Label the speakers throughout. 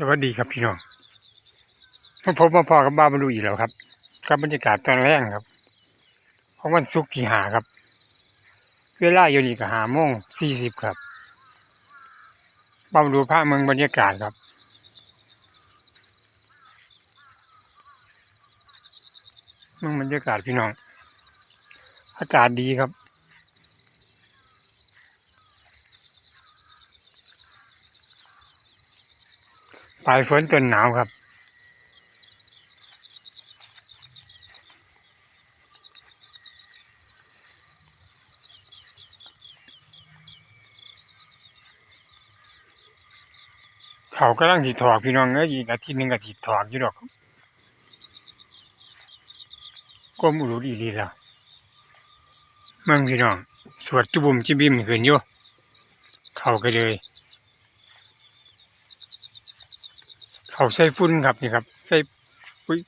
Speaker 1: สวัสดีครับพี่น้องมาพบมาพอกับบ้าบรรลุอีกแล้วครับกับบรรยากาศตอนแรกครับของวันศุกร์ที่หาครับ เวลาอยู่นี่ก็หาโมงสี่สิบครับบ้าบรรลุภาพเมืองบรรยากาศครับ เมืองบรรยากาศพี่น้อง อากาศดีครับ ปลายฝนต้นหนาวครับ เขากำลังจิถอกพี่น้องเอ้ยอีกอาทิตย์หนึงก็จิถอกอยู่ดอกกรมอุรุดีดีแล้วเมืองพี่น้อง สวดจุบุมจิบิมขึ้นอยู่ เขาก็เลย เขาใส่ฝุ่นครับนี่ครับ ใส่ปุ๋ย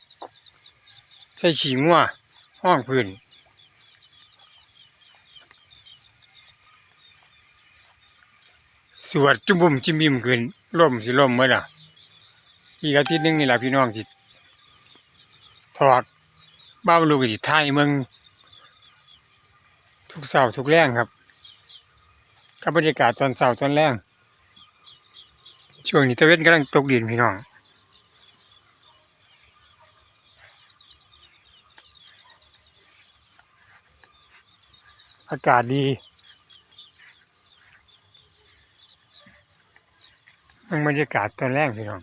Speaker 1: ใส่ฉีงัวห้องพื้นสวดจุ่มบุ่มจิมบิมขึ้นล่มสิล่มเมื่อน่ะอีกอาทิตย์หนึงนี่แหละพี่น้องสิถอดบ้าบลูกสิไทยเมืองทุกเสาร์ทุกแรงครับกับบรรยากาศตอนเสาร์ตอนแรงช่วงนี้ตะเวนกำลังตกดินพี่น้อง อากาศดีมันบรรยากาศตอนแรกพี่น้อง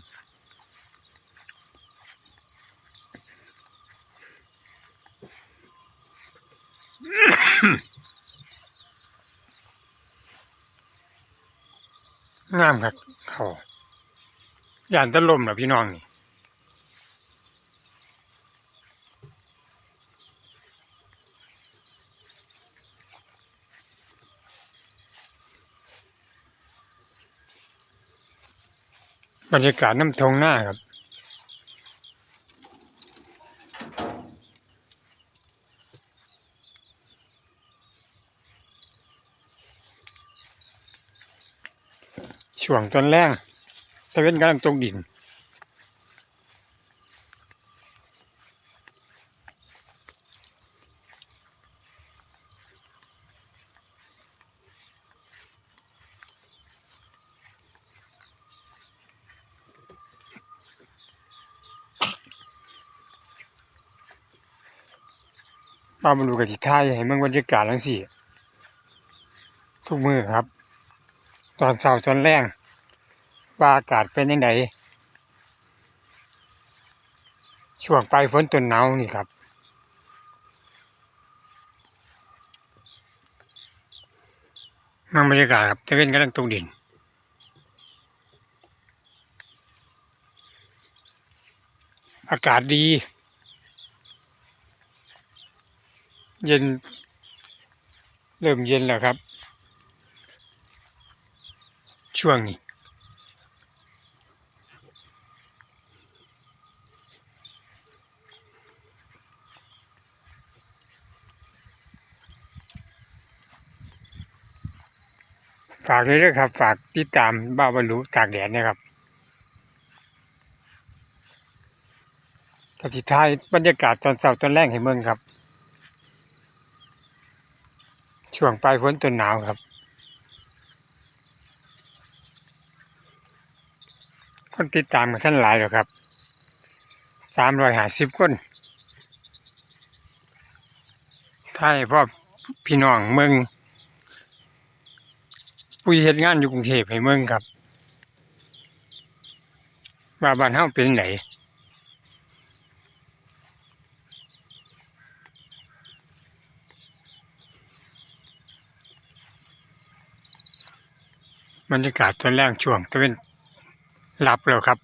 Speaker 1: งามครับเขาย่านตะลมเหรอพี่น้องนี่ บรรยากาศน้ำทงหน้าครับช่วงต้นแรงตะเวนกำลังตกดิน มาบรรลุกับที่ท่ายให้เมืองบรรยากาศทั้งสี่ทุกมือครับ ตอนเช้าตอนแรงว่าอากาศเป็นยังไงช่วงปลายฝนต้นหนาวนี่ครับนั่งบรรยากาศครับตะเวนกำลังตกดินอากาศดี เย็น เริ่มเย็นแล้วครับ ช่วงนี้ฝากเลยด้วยครับ ฝากติดตามบ้าบรรลุตากแดดนะครับกติท้ายบรรยากาศตอนเสาร์ตอนแรกให้เมืองครับ ช่วงปลายฝนต้นหนาวครับคนติดตามกันท่านหลายแล้วครับสามร้อยห้าสิบคนถ้าให้พ่อพี่น้องเมืองผู้เหตุงานอยู่กรุงเทพให้เมืองครับว่าบ้านเฮาเป็นไหน บรรยากาศตอนแรกช่วงตะเวนหลับแล้วครับ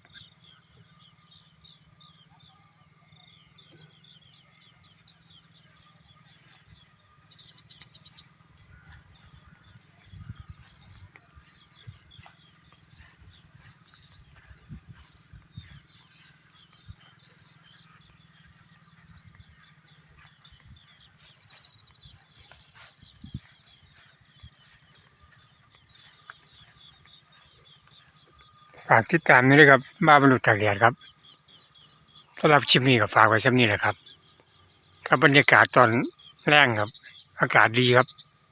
Speaker 1: ฝากติดตามนี่เลยครับบ้าบรรลุตากแดดครับสำหรับชิมนี้ก็ฝากไว้ชิมนี้แหละครับกับบรรยากาศตอนแรงครับ อากาศดีครับ